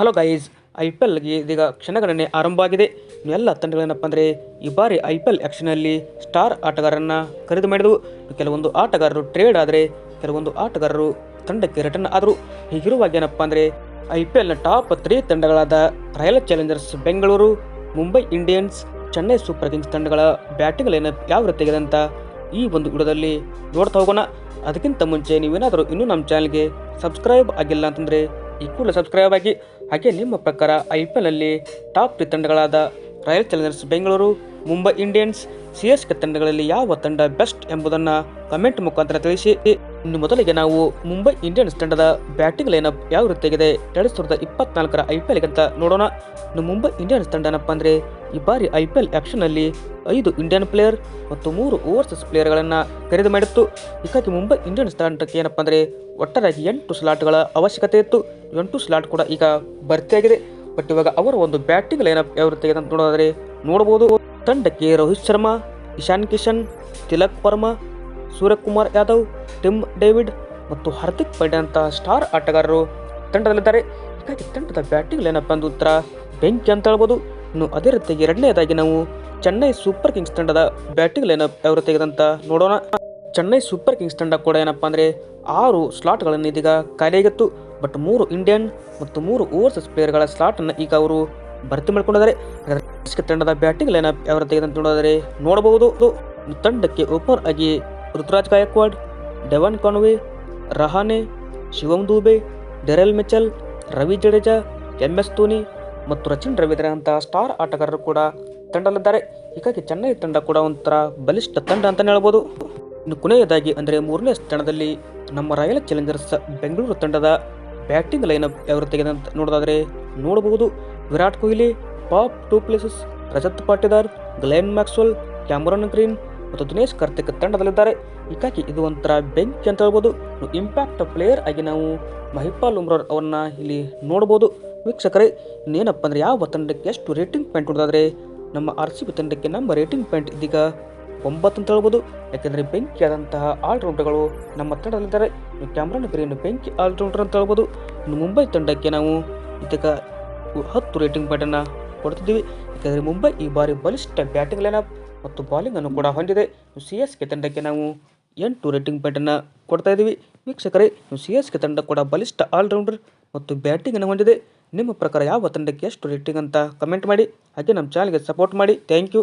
Hello guys I P ಎಲ್ಗೆ ಇದೀಗ ಕ್ಷಣಗಣನೆ ಆರಂಭ ಆಗಿದೆ. ಎಲ್ಲ ತಂಡಗಳೇನಪ್ಪ ಅಂದರೆ ಈ ಬಾರಿ ಐ ಪಿ ಎಲ್ ಆ್ಯಕ್ಷನಲ್ಲಿ ಸ್ಟಾರ್ ಆಟಗಾರರನ್ನು ಖರೀದಿ ಮಾಡಿದವು. ಕೆಲವೊಂದು ಆಟಗಾರರು ಟ್ರೇಡ್ ಆದರೆ, ಕೆಲವೊಂದು ಆಟಗಾರರು ತಂಡಕ್ಕೆ ರಿಟರ್ನ್ ಆದರು. ಹೀಗಿರುವಾಗ ಏನಪ್ಪ ಅಂದರೆ ಐ ಪಿ ಎಲ್ನ top three ತಂಡಗಳಾದ Royal Challengers Bengaluru Mumbai Indians Chennai Super Kings ತಂಡಗಳ ಬ್ಯಾಟಿಂಗ್ ಲೈನಪ್ ಯಾವ ರೀತಿಯಾಗಿದೆ ಅಂತ ಈ ಒಂದು ವಿಡಿಯೋದಲ್ಲಿ ನೋಡ್ತಾ ಹೋಗೋಣ. ಅದಕ್ಕಿಂತ ಮುಂಚೆ ನೀವೇನಾದರೂ ಇನ್ನೂ ನಮ್ಮ ಚಾನಲ್ಗೆ ಸಬ್ಸ್ಕ್ರೈಬ್ ಆಗಿಲ್ಲ ಅಂತಂದರೆ ಈ ಸಬ್ಸ್ಕ್ರೈಬ್ ಆಗಿ. ಹಾಗೆ ನಿಮ್ಮ ಪ್ರಕಾರ ಐ ಪಿ ಎಲ್ನಲ್ಲಿ top three ತಂಡಗಳಾದ Royal Challengers Bengaluru, Mumbai Indians, C S K ತಂಡಗಳಲ್ಲಿ ಯಾವ ತಂಡ ಬೆಸ್ಟ್ ಎಂಬುದನ್ನು ಕಮೆಂಟ್ ಮುಖಾಂತರ ತಿಳಿಸಿ. ಇನ್ನು ಮೊದಲಿಗೆ ನಾವು ಮುಂಬೈ ಇಂಡಿಯನ್ಸ್ ತಂಡದ ಬ್ಯಾಟಿಂಗ್ ಲೈನಪ್ ಯಾವ ರೀತಿಯಾಗಿದೆ ಎರಡು ಸಾವಿರದ ಇಪ್ಪತ್ನಾಲ್ಕರ ಐ ಪಿ ಎಲ್ಗಂತ ನೋಡೋಣ. ಇನ್ನು ಮುಂಬೈ ಇಂಡಿಯನ್ಸ್ ತಂಡ ಏನಪ್ಪ ಅಂದರೆ ಈ ಬಾರಿ ಐ ಪಿ ಎಲ್ ಆ್ಯಕ್ಷನಲ್ಲಿ ಐದು ಇಂಡಿಯನ್ ಪ್ಲೇಯರ್ ಮತ್ತು ಮೂರು ಓವರ್ಸಸ್ ಪ್ಲೇಯರ್ಗಳನ್ನು ಖರೀದಿ ಮಾಡಿತ್ತು. ಹೀಗಾಗಿ ಮುಂಬೈ ಇಂಡಿಯನ್ಸ್ ತಂಡಕ್ಕೆ ಏನಪ್ಪ ಅಂದರೆ ಒಟ್ಟಾರಾಗಿ ಎಂಟು ಸ್ಲಾಟ್ಗಳ ಅವಶ್ಯಕತೆ ಇತ್ತು. ಎಂಟು ಸ್ಲಾಟ್ ಕೂಡ ಈಗ ಭರ್ತಿಯಾಗಿದೆ ಬಟ್ ಇವಾಗ ಅವರ ಒಂದು ಬ್ಯಾಟಿಂಗ್ ಲೈನಪ್ ಯಾವ ರೀತಿ ಅಂತ ನೋಡೋದಾದ್ರೆ ನೋಡಬಹುದು. ತಂಡಕ್ಕೆ ರೋಹಿತ್ ಶರ್ಮಾ, ಇಶಾನ್ ಕಿಶನ್, ತಿಲಕ್ ವರ್ಮಾ, ಸೂರ್ಯಕುಮಾರ್ ಯಾದವ್, ಟಿಮ್ ಡೇವಿಡ್ ಮತ್ತು ಹಾರ್ದಿಕ್ ಪಾಂಡ್ಯ ಅಂತ ಸ್ಟಾರ್ ಆಟಗಾರರು ತಂಡದಲ್ಲಿದ್ದಾರೆ. ಹೀಗಾಗಿ ತಂಡದ ಬ್ಯಾಟಿಂಗ್ ಲೈನಪ್ ಅಂದು ಉತ್ತರ ಬೆಂಕಿ ಅಂತ ಹೇಳ್ಬೋದು. ಇನ್ನು ಅದೇ ರೀತಿಯಾಗಿ ಎರಡನೇದಾಗಿ ನಾವು ಚೆನ್ನೈ ಸೂಪರ್ ಕಿಂಗ್ಸ್ ತಂಡದ ಬ್ಯಾಟಿಂಗ್ ಲೈನಪ್ ಯಾವ ರೀತಿ ಅಂತ ನೋಡೋಣ. ಚೆನ್ನೈ ಸೂಪರ್ ಕಿಂಗ್ಸ್ ತಂಡ ಕೂಡ ಏನಪ್ಪ ಅಂದರೆ ಆರು ಸ್ಲಾಟ್ಗಳನ್ನು ಇದೀಗ ಖಾಲಿಯಾಗಿತ್ತು ಬಟ್ ಮೂರು ಇಂಡಿಯನ್ ಮತ್ತು ಮೂರು ಓವರ್ಸಸ್ ಪ್ಲೇಯರ್ಗಳ ಸ್ಲಾಟನ್ನು ಈಗ ಅವರು ಭರ್ತಿ ಮಾಡಿಕೊಂಡಿದ್ದಾರೆ. ತಂಡದ ಬ್ಯಾಟಿಂಗ್ ಲೈನಪ್ ಯಾವ ರೀತಿಯಾಗಿದೆ ಅಂತ ನೋಡೋದಾದ್ರೆ ನೋಡಬಹುದು ತಂಡಕ್ಕೆ ಓಪನರ್ ಆಗಿ Ruturaj Gaikwad, Devon Conway, Rahane, Shivam Dube, Daryl Mitchell, Ravi Jadeja, M S Dhoni ಮತ್ತು ರಚಿನ್ ರವೀಂದ್ರ ಅಂತ ಸ್ಟಾರ್ ಆಟಗಾರರು ಕೂಡ ತಂಡದಲ್ಲಿದ್ದಾರೆ. ಹೀಗಾಗಿ ಚೆನ್ನೈ ತಂಡ ಕೂಡ ಒಂಥರ ಬಲಿಷ್ಠ ತಂಡ ಅಂತಲೇ ಹೇಳ್ಬೋದು. ಇನ್ನು ಕೊನೆಯದಾಗಿ ಅಂದರೆ ಮೂರನೇ ಸ್ಥಾನದಲ್ಲಿ ನಮ್ಮ ರಾಯಲ್ ಚಾಲೆಂಜರ್ಸ್ ಬೆಂಗಳೂರು ತಂಡದ ಬ್ಯಾಟಿಂಗ್ ಲೈನಪ್ ಯಾವ ತೆಗೆದಂತ ನೋಡೋದಾದರೆ ನೋಡಬಹುದು Virat Kohli, Faf du Plessis, Rajat Patidar, Glenn Maxwell, Cameron Green ಮತ್ತು ದಿನೇಶ್ ಕಾರ್ತಿಕ್ ತಂಡದಲ್ಲಿದ್ದಾರೆ. ಹೀಗಾಗಿ ಇದು ಒಂಥರ ಬೆಂಕಿ ಅಂತ ಹೇಳ್ಬೋದು. ಇಂಪ್ಯಾಕ್ಟ್ ಪ್ಲೇಯರ್ ಆಗಿ ನಾವು ಮಹಿಪಾಲ್ ಉಮ್ರಾರ್ ಅವರನ್ನ ಇಲ್ಲಿ ನೋಡ್ಬೋದು. ವೀಕ್ಷಕರೇ, ಇನ್ನೇನಪ್ಪ ಅಂದರೆ ಯಾವ ತಂಡಕ್ಕೆ ಎಷ್ಟು ರೇಟಿಂಗ್ ಪಾಯಿಂಟ್ ಕೊಡೋದಾದರೆ ನಮ್ಮ ಆರ್ ಸಿ ಬಿ ತಂಡಕ್ಕೆ ನಮ್ಮ ರೇಟಿಂಗ್ ಪಾಯಿಂಟ್ ಇದೀಗ ಒಂಬತ್ತು ಅಂತ ಹೇಳ್ಬೋದು. ಯಾಕೆಂದರೆ ಬೆಂಕಿಯಾದಂತಹ ಆಲ್ರೌಂಡರ್ಗಳು ನಮ್ಮ ತಂಡದಲ್ಲಿದ್ದಾರೆ ಕ್ಯಾಮ್ರಾನ್ ಗ್ರೀನ್ ಬೆಂಕಿ ಆಲ್ರೌಂಡರ್ ಅಂತ ಹೇಳ್ಬೋದು. ಇನ್ನು ಮುಂಬೈ ತಂಡಕ್ಕೆ ನಾವು ಇದಕ್ಕೆ ಹತ್ತು ರೇಟಿಂಗ್ ಪಾಯಿಂಟನ್ನು ಕೊಡ್ತಿದ್ದೀವಿ. ಯಾಕೆಂದರೆ ಮುಂಬೈ ಈ ಬಾರಿ ಬಲಿಷ್ಠ ಬ್ಯಾಟಿಂಗ್ ಲೈನಪ್ ಮತ್ತು ಬಾಲಿಂಗನ್ನು ಕೂಡ ಹೊಂದಿದೆ. ಸಿ ಎಸ್ ಕೆ ತಂಡಕ್ಕೆ ನಾವು ಎಂಟು ರೇಟಿಂಗ್ ಪಾಯಿಂಟನ್ನು ಕೊಡ್ತಾ ಇದ್ದೀವಿ. ವೀಕ್ಷಕರೇ ಸಿ ಎಸ್ ಕೆ ತಂಡ ಕೂಡ ಬಲಿಷ್ಠ ಆಲ್ರೌಂಡರ್ ಮತ್ತು ಬ್ಯಾಟಿಂಗನ್ನು ಹೊಂದಿದೆ. ನಿಮ್ಮ ಪ್ರಕಾರ ಯಾವ ತಂಡಕ್ಕೆ ಎಷ್ಟು ರೇಟಿಂಗ್ ಅಂತ ಕಮೆಂಟ್ ಮಾಡಿ. ಹಾಗೆ ನಮ್ಮ ಚಾನಲ್ಗೆ ಸಪೋರ್ಟ್ ಮಾಡಿ. Thank you